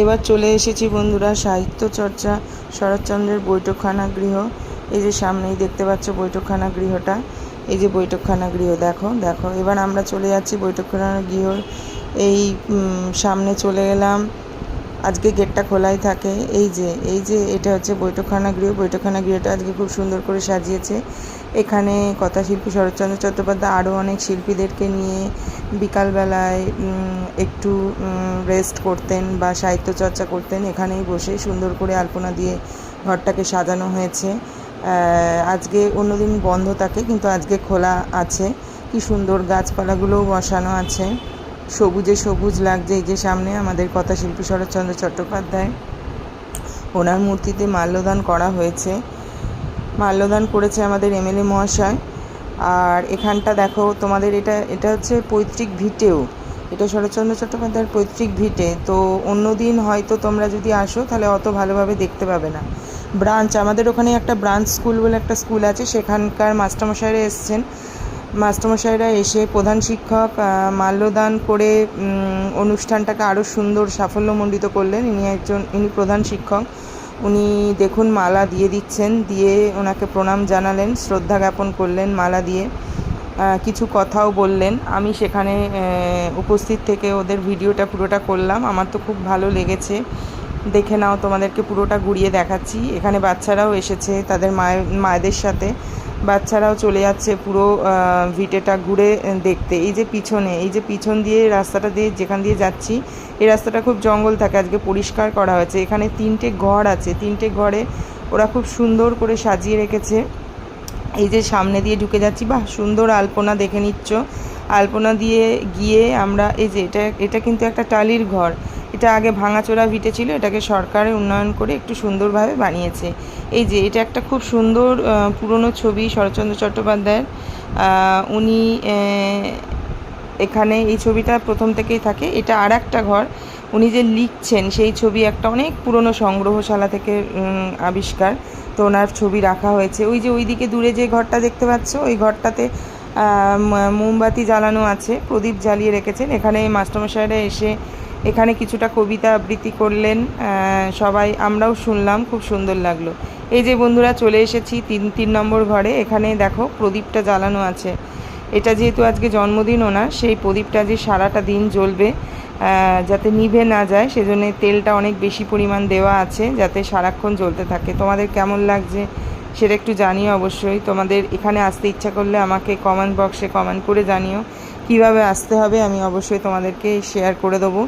এবার চলে এসেছি বন্ধুরা সাহিত্য চর্চা শরৎচন্দ্রের বৈঠকখানা গৃহ। এই যে সামনেই দেখতে পাচ্ছ বৈঠকখানা গৃহটা। এই যে বৈঠকখানা গৃহ, দেখো দেখো। এবার আমরা চলে যাচ্ছি বৈঠকখানা গৃহ এই সামনে চলে এলাম আজকে গেটটা খোলাই থাকে। এই যে এই যে, এটা হচ্ছে বৈঠকখানা গৃহ। বৈঠকখানা গৃহটা আজকে খুব সুন্দর করে সাজিয়েছে। এখানে কথাশিল্পী শরৎচন্দ্র চট্টোপাধ্যায় আরও অনেক শিল্পীদেরকে নিয়ে বিকালবেলায় একটু রেস্ট করতেন বা সাহিত্য চর্চা করতেন। এখানেই বসে সুন্দর করে আলপনা দিয়ে ঘরটাকে সাজানো হয়েছে। আজকে অন্যদিন বন্ধ থাকে, কিন্তু আজকে খোলা আছে। কি সুন্দর গাছপালাগুলোও বসানো আছে। সবুজে সবুজ লাগছে, এই যে সামনে আমাদের কথাশিল্পী শরৎচন্দ্র চট্টোপাধ্যায়। ওনার মূর্তিতে মাল্যদান করা হয়েছে। মাল্যদান করেছে আমাদের এমএলএ মহাশয়। আর এখানটা দেখো, তোমাদের এটা এটা হচ্ছে পৈতৃক ভিটেও। এটা শরৎচন্দ্র চট্টোপাধ্যায়ের পৈতৃক ভিটে। তো অন্য দিন হয়তো তোমরা যদি আসো, তাহলে অত ভালোভাবে দেখতে পাবে না। ব্রাঞ্চ, আমাদের ওখানে একটা ব্রাঞ্চ স্কুল বলে একটা স্কুল আছে, সেখানকার মাস্টারমশাইরা এসছেন। মাস্টারমশাইরা এসে প্রধান শিক্ষক মাল্যদান করে অনুষ্ঠানটাকে আরও সুন্দর সাফল্যমণ্ডিত করলেন। ইনি একজন, ইনি প্রধান শিক্ষক। উনি দেখুন মালা দিয়ে দিচ্ছেন, দিয়ে ওনাকে প্রণাম জানালেন, শ্রদ্ধা জ্ঞাপন করলেন মালা দিয়ে। কিছু কথাও বললেন। আমি সেখানে উপস্থিত থেকে ওদের ভিডিওটা পুরোটা করলাম। আমার তো খুব ভালো লেগেছে। দেখে নাও, তোমাদেরকে পুরোটা ঘুরিয়ে দেখাচ্ছি। এখানে বাচ্চারাও এসেছে, তাদের মায়ের, মায়েদের সাথে। বাচ্চারাও চলে যাচ্ছে পুরো ভিটেটা ঘুরে দেখতে। এই যে পিছনে, এই যে পিছন দিয়ে রাস্তাটা দিয়ে যেখান দিয়ে যাচ্ছি, এই রাস্তাটা খুব জঙ্গল থাকে, আজকে পরিষ্কার করা হয়েছে। এখানে তিনটে ঘর আছে, তিনটে ঘরে ওরা খুব সুন্দর করে সাজিয়ে রেখেছে। এই যে সামনে দিয়ে ঢুকে যাচ্ছি, বাহ, সুন্দর আলপনা দেখে নিচ্ছ। আলপনা দিয়ে গিয়ে আমরা, এই যে এটা এটা কিন্তু একটা টালির ঘর। এটা আগে ভাঙাচোরা ভিটে ছিল, এটাকে সরকারে উন্নয়ন করে একটু সুন্দরভাবে বানিয়েছে। এই যে, এটা একটা খুব সুন্দর পুরনো ছবি শরৎচন্দ্র চট্টোপাধ্যায়ের। উনি এখানে এই ছবিটা প্রথম থেকেই থাকে। এটা আর একটা ঘর। উনি যে লিখছেন, সেই ছবি একটা অনেক পুরনো সংগ্রহশালা থেকে আবিষ্কার। তো ওনার ছবি রাখা হয়েছে। ওই যে ওইদিকে দূরে যে ঘরটা দেখতে পাচ্ছ, ওই ঘরটাতে মোমবাতি জ্বালানো আছে, প্রদীপ জ্বালিয়ে রেখেছেন। এখানে মাস্টারমশাইরা এসে এখানে কিছুটা কবিতা আবৃত্তি করলেন সবাই, আমরাও শুনলাম, খুব সুন্দর লাগল। এই যে বন্ধুরা, চলে এসেছি তিন তিন নম্বর ঘরে। এখানে দেখো, প্রদীপটা জ্বালানো আছে। এটা যেহেতু আজকে জন্মদিন ওনার, সেই প্রদীপটা যে সারাটা দিন জ্বলবে যাতে নিভে না যায়, সেজন্য তেলটা অনেক বেশি পরিমাণ দেওয়া আছে, যাতে সারাক্ষণ জ্বলতে থাকে। তোমাদের কেমন লাগছে সেটা একটু জানিও অবশ্যই। তোমাদের এখানে আসতে ইচ্ছা করলে আমাকে কমেন্ট বক্সে কমেন্ট করে জানিও। কীভাবে আসতে হবে আমি অবশ্যই তোমাদেরকে শেয়ার করে দেবো।